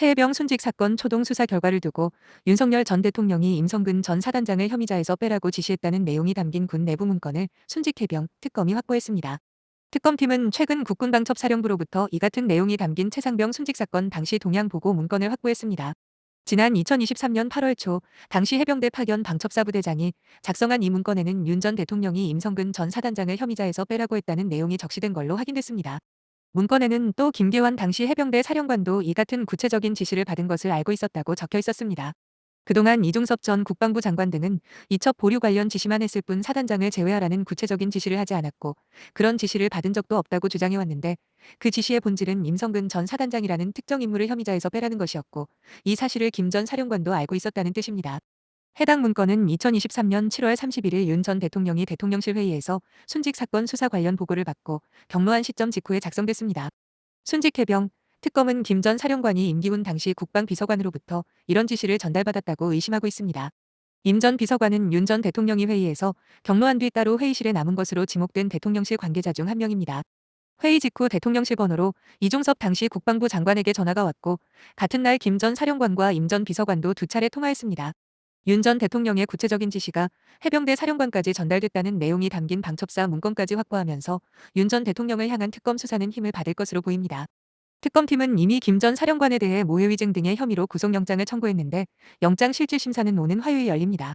최혜병 순직 사건 초동 수사 결과를 두고 윤석열 전 대통령이 임성근 전 사단장을 혐의자에서 빼라고 지시했다는 내용이 담긴 군 내부 문건을 순직 해병 특검이 확보했습니다. 특검팀은 최근 국군방첩사령부로부터 이 같은 내용이 담긴 최상병 순직 사건 당시 동향 보고 문건을 확보했습니다. 지난 2023년 8월 초 당시 해병대 파견 방첩사부대장이 작성한 이 문건에는 윤 전 대통령이 임성근 전 사단장을 혐의자에서 빼라고 했다는 내용이 적시된 걸로 확인됐습니다. 문건에는 또 김계환 당시 해병대 사령관도 이 같은 구체적인 지시를 받은 것을 알고 있었다고 적혀 있었습니다. 그동안 이중섭 전 국방부 장관 등은 이첩 보류 관련 지시만 했을 뿐 사단장을 제외하라는 구체적인 지시를 하지 않았고 그런 지시를 받은 적도 없다고 주장해왔는데 그 지시의 본질은 임성근 전 사단장이라는 특정 인물을 혐의자에서 빼라는 것이었고 이 사실을 김 전 사령관도 알고 있었다는 뜻입니다. 해당 문건은 2023년 7월 31일 윤 전 대통령이 대통령실 회의에서 순직 사건 수사 관련 보고를 받고 경로한 시점 직후에 작성됐습니다. 순직 해병 특검은 김 전 사령관이 임기훈 당시 국방비서관으로부터 이런 지시를 전달받았다고 의심하고 있습니다. 임 전 비서관은 윤 전 대통령이 회의에서 경로한 뒤 따로 회의실에 남은 것으로 지목된 대통령실 관계자 중 한 명입니다. 회의 직후 대통령실 번호로 이종섭 당시 국방부 장관에게 전화가 왔고 같은 날 김 전 사령관과 임 전 비서관도 두 차례 통화했습니다. 윤 전 대통령의 구체적인 지시가 해병대 사령관까지 전달됐다는 내용이 담긴 방첩사 문건까지 확보하면서 윤 전 대통령을 향한 특검 수사는 힘을 받을 것으로 보입니다. 특검팀은 이미 김 전 사령관에 대해 모해위증 등의 혐의로 구속영장을 청구했는데 영장 실질 심사는 오는 화요일 열립니다.